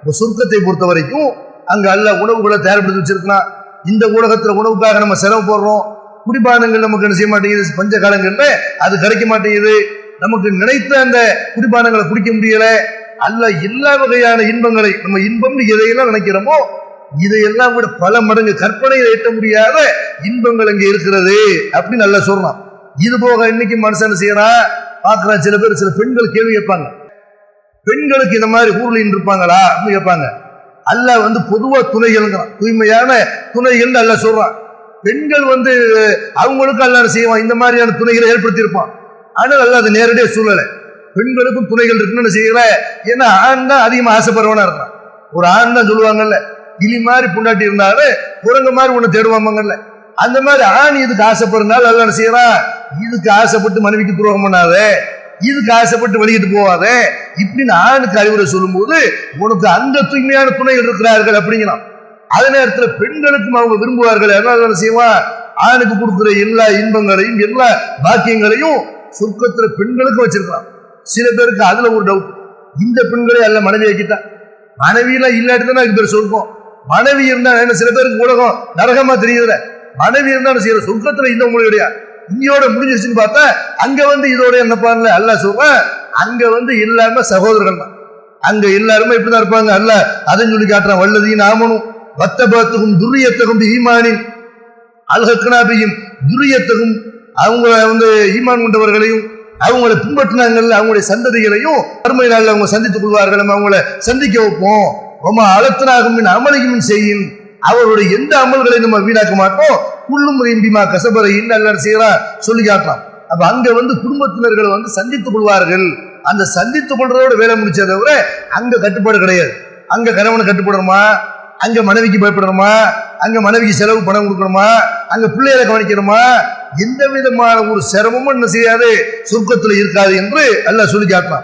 இப்போ சுருக்கத்தை பொறுத்த வரைக்கும் அங்கே அல்ல உணவுகளை தயார்படுத்தி வச்சிருக்கலாம். இந்த ஊடகத்தில் உணவுக்காக நம்ம செலவு போடுறோம். குடிபானங்கள் நமக்கு என்ன செய்ய மாட்டேங்குது? பஞ்ச காலங்களில் அது கிடைக்க மாட்டேங்குது. நமக்கு நினைத்த அந்த குடிபானங்களை குடிக்க முடியல. அல்ல எல்லா வகையான இன்பங்களை நம்ம இன்பம்னு எதையெல்லாம் நினைக்கிறோமோ இதையெல்லாம் விட பல மடங்கு கற்பனையில் எட்ட முடியாத இன்பங்கள் அங்கே இருக்கிறது அப்படின்னு நல்லா சொல்லலாம். இது போக இன்னைக்கு மனுஷன் செய்யறான்? பார்க்கிற சில பேர் சில பெண்கள் கேள்வி கேட்பாங்க. பெண்களுக்கு இந்த மாதிரி ஊர்லின்னு இருப்பாங்களா அப்படின்னு கேட்பாங்க. அல்ல வந்து பொதுவா துணைகள்ங்கிறான் தூய்மையான துணைகள் அல்ல சொல்றான். பெண்கள் வந்து அவங்களுக்கும் அல்லாஹ் செய்வான்? இந்த மாதிரியான துணைகளை ஏற்படுத்தி இருப்பான் ஆனால் அல்ல அது நேரடியாக சூழலை. பெண்களுக்கும் துணைகள் இருக்குன்னு செய்யல? ஏன்னா ஆண் தான் அதிகமாக ஆசைப்படுறவனா இருக்கான் ஒரு ஆண் தான் சொல்லுவாங்கல்ல கிளி மாதிரி புண்டாட்டி இருந்தாலும் குரங்கு மாதிரி ஒண்ணு தேடுவாங்கல்ல. அந்த மாதிரி ஆண் இதுக்கு ஆசைப்படுறதுனால அல்ல செய்யறான்? இதுக்கு ஆசைப்பட்டு மனைவிக்கு துரோகம் பண்ணாதே. இதுக்கு ஆசைப்பட்டு வெளியிட்டு போவாத. இப்படின்னு ஆணுக்கு அறிவுரை சொல்லும்போது உனக்கு அந்த தூய்மையான துணைகள் இருக்கிறார்கள் அப்படிங்கிறான் அதே நேரத்தில் பெண்களுக்கும் அவங்க விரும்புவார்கள் என்ன செய்வான் ஆணுக்கு கொடுக்குற எல்லா இன்பங்களையும் எல்லா பாக்கியங்களையும் சொர்க்கத்துல பெண்களுக்கும் வச்சிருக்கலாம். சில பேருக்கு அதுல ஒரு டவுட் இந்த பெண்களே அல்ல மனைவி ஆக்கிட்டான் மனைவியெல்லாம் இல்லாட்டி தான் இது பேர் சொர்க்கம். மனைவி இருந்தா என்ன சில பேருக்கு உலகம் நரகமா தெரியுதுல. மனைவி இருந்தா செய்யற சொர்க்கத்துல இந்த உங்களுடைய இங்கயோட முடிஞ்சிருச்சுன்னு பார்த்தா அங்க வந்து இதோட என்ன பாருல அல்ல சொல்றேன் அங்க வந்து எல்லாருமே சகோதரர்கள் தான். அங்க எல்லாருமே இப்படிதான் இருப்பாங்க. அல்ல அதையும் சொல்லி காட்டுறான். வல்லதையும் நாமனும் வத்தபத்துக்கும் துரியத்தகும் ஈமானின் அல்ஹக்னாபியும். துரியத்தகும் அவங்கள வந்து ஈமான் கொண்டவர்களையும் அவங்கள பின்பற்றினாங்கல்ல அவங்களுடைய சந்ததிகளையும் அருமை நாளில் அவங்க சந்தித்துக் கொள்வார்கள். நம்ம அவங்கள சந்திக்க வைப்போம். ரொம்ப அலத்தனாகும் அமலையும் செய்யும் அவருடைய எந்த அமல்களை நம்ம வீணாக்க மாட்டோம்? புல்லும் முறையும்பிமா கசபரை இன்னும் செய்யறா சொல்லி காட்டலாம் அப்ப அங்க வந்து குடும்பத்தினர்களை வந்து சந்தித்துக் கொள்வார்கள். அந்த சந்தித்துக் கொள்றதோட வேலை முடிச்சதை தவிர அங்க கட்டுப்பாடு கிடையாது. அங்க கணவனை கட்டுப்படணுமா அங்க மனைவிக்கு பயப்படணுமா அங்க மனைவிக்கு செலவு பணம் கொடுக்கணுமா? அங்க பிள்ளைகளை கவனிக்கணுமா? எந்த விதமான ஒரு சிரமமும் என்ன செய்யாது சொர்க்கத்துல இருக்காது என்று அல்ல சொல்லி காட்டலாம்